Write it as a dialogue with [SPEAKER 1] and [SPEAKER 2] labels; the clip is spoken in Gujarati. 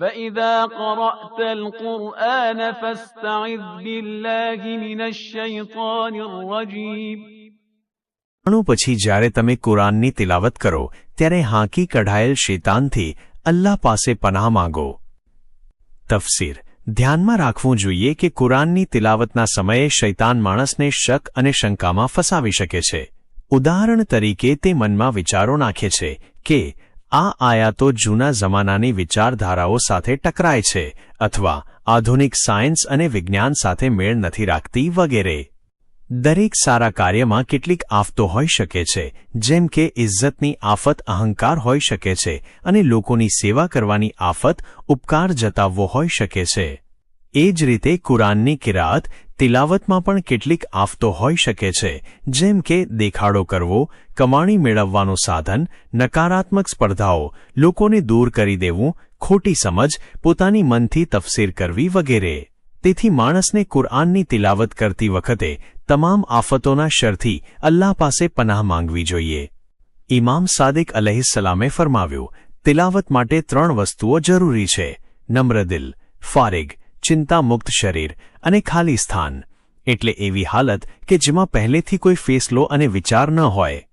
[SPEAKER 1] فإذا قرأت القرآن فاستعذ بالله من الشيطان الرجيم
[SPEAKER 2] અણુ પછી જ્યારે તમે કુરાનની તિલાવત કરો ત્યારે હાંકી કઢાયેલ શેતાનથી અલ્લાહ પાસે પનાહ માંગો તફસીર ધ્યાનમાં રાખવું જોઈએ કે કુરાનની તિલાવતના સમયે શૈતાન માણસને શક અને શંકામાં ફસાવી શકે છે ઉદાહરણ તરીકે તે મનમાં વિચારો નાખે છે કે આ આયાતો જૂના જમાનાની વિચારધારાઓ સાથે ટકરાય છે અથવા આધુનિક સાયન્સ અને વિજ્ઞાન સાથે મેળ નથી રાખતી વગેરે. દરેક સારા કાર્યમાં કેટલીક આફતો હોઈ શકે છે, જેમ કે ઇજ્જતની આફત, અહંકાર હોઈ શકે છે અને લોકોની સેવા કરવાની આફત, ઉપકાર જતાવવો હોઈ શકે છે. એ જ રીતે કુરાનની કિરાત તિલાવતમાં પણ કેટલીક આફતો હોઈ શકે છે, જેમ કે દેખાડો કરવો, કમાણી મેળવવાનું સાધન, નકારાત્મક સ્પર્ધાઓ, લોકોને દૂર કરી દેવું, ખોટી સમજ, પોતાની મનથી તફસીર કરવી વગેરે. તેથી માણસને કુરઆનની તિલાવત કરતી વખતે તમામ આફતોના શરથી અલ્લાહ પાસે પનાહ માંગવી જોઈએ. ઇમામ સાદિક અલહિસલામે ફરમાવ્યું, તિલાવત માટે ત્રણ વસ્તુઓ જરૂરી છે. નમ્ર દિલ, ફારિગ ચિંતામુક્ત શરીર અને ખાલી સ્થાન. એટલે એવી હાલત કે જેમાં પહેલેથી કોઈ ફેસલો અને વિચાર ન હોય.